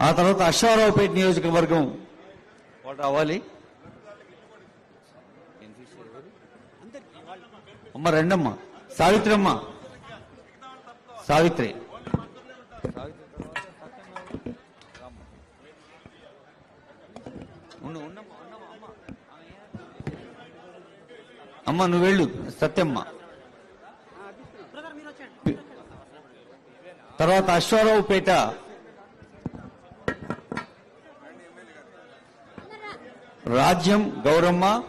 ఆ తర్వాత అశ్వారావుపేట నియోజకవర్గం వాటి అవ్వాలి అమ్మ రెండమ్మ. సావిత్రి అమ్మ సావిత్రి. అమ్మ. నువ్వు వెళ్ళు. సత్యమ్మ. తర్వాత అశ్వారావుపేట. రాజ్యం గౌరమ్మ.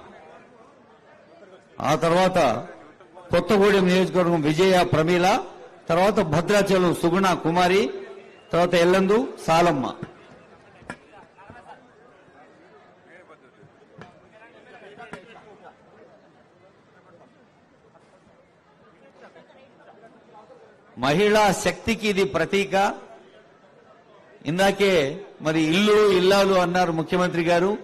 ఆ తర్వాత కొత్తగూడెం నియోజకవర్గం విజయ ప్రమీల. తర్వాత భద్రాచలం సుగుణ కుమారి తర్వాత ఎల్లందు సాలమ్మ. మహిళా శక్తికి ఇది ప్రతీక. ఇందాకే మరి ఇల్లు ఇల్లాలు అన్నారు ముఖ్యమంత్రి గారు.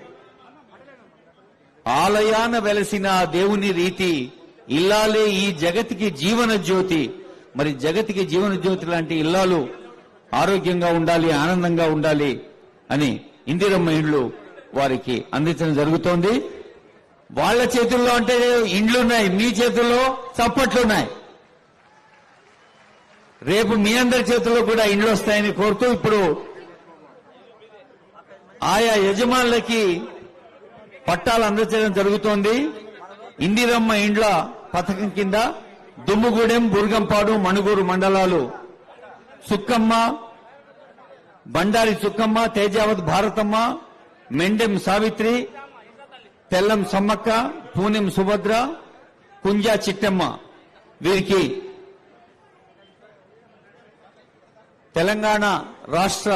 ఆలయాన వెలసిన దేవుని రీతి ఇల్లాలే ఈ జగతికి జీవన జ్యోతి. మరి జగతికి జీవన జ్యోతి లాంటి ఇల్లాలు ఆరోగ్యంగా ఉండాలి ఆనందంగా ఉండాలి అని ఇందిరమ్మ ఇండ్లు వారికి అందించడం జరుగుతోంది. వాళ్ళ చేతుల్లో అంటే ఇండ్లున్నాయి మీ చేతుల్లో చప్పట్లున్నాయి రేపు మీ అందరి చేతుల్లో కూడా ఇండ్లు వస్తాయని కోరుతూ ఇప్పుడు ఆయా యజమానులకి పట్టాలు అందజేయడం జరుగుతోంది. ఇందిరమ్మ ఇండ్ల పథకం కింద దుమ్ముగూడెం బుర్గంపాడు మణుగూరు మండలాలు సుక్కమ్మ బండారి సుక్కమ్మ తేజావత్ భారతమ్మ మెండెం సావిత్రి తెల్లం సమ్మక్క పూనెం సుభద్ర కుంజా చిట్టమ్మ వీరికి తెలంగాణ రాష్ట్ర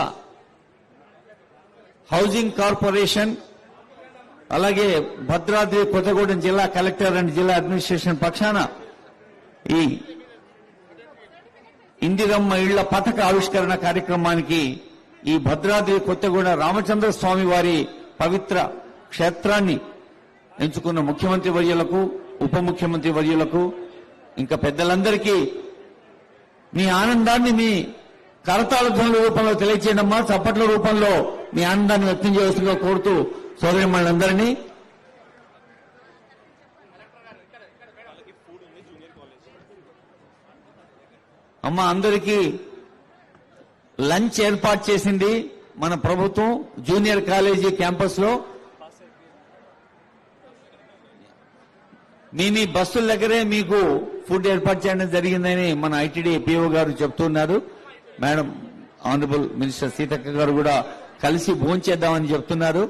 హౌసింగ్ కార్పొరేషన్ అలాగే భద్రాద్రి కొత్తగూడెం జిల్లా కలెక్టర్ అండ్ జిల్లా అడ్మినిస్ట్రేషన్ పక్షాన ఈ ఇందిరమ్మ ఇళ్ళ పథక ఆవిష్కరణ కార్యక్రమానికి ఈ భద్రాద్రి కొత్తగూడెం రామచంద్ర స్వామి వారి పవిత్ర క్షేత్రాన్ని ఎంచుకున్న ముఖ్యమంత్రి వర్యులకు ఉప ముఖ్యమంత్రి వర్యులకు ఇంకా పెద్దలందరికీ మీ ఆనందాన్ని మీ కరతాళ ధ్వనుల రూపంలో తెలియచేయడమ్మా చప్పట్ల రూపంలో మీ ఆనందాన్ని వ్యక్తం చేయవలసిందిగా కోరుతూ సోదరిమణులందరినీ అమ్మ అందరికీ లంచ్ ఏర్పాటు చేసింది మన ప్రభుత్వం జూనియర్ కాలేజీ క్యాంపస్లో మీ మీ బస్సుల దగ్గరే మీకు ఫుడ్ ఏర్పాటు చేయడం జరిగిందని మన ఐటీడీ పిఓ గారు చెప్తున్నారు. మేడం ఆనరబుల్ మినిస్టర్ సీతక్క గారు కూడా కలిసి భోంచేద్దామని చెప్తున్నారు.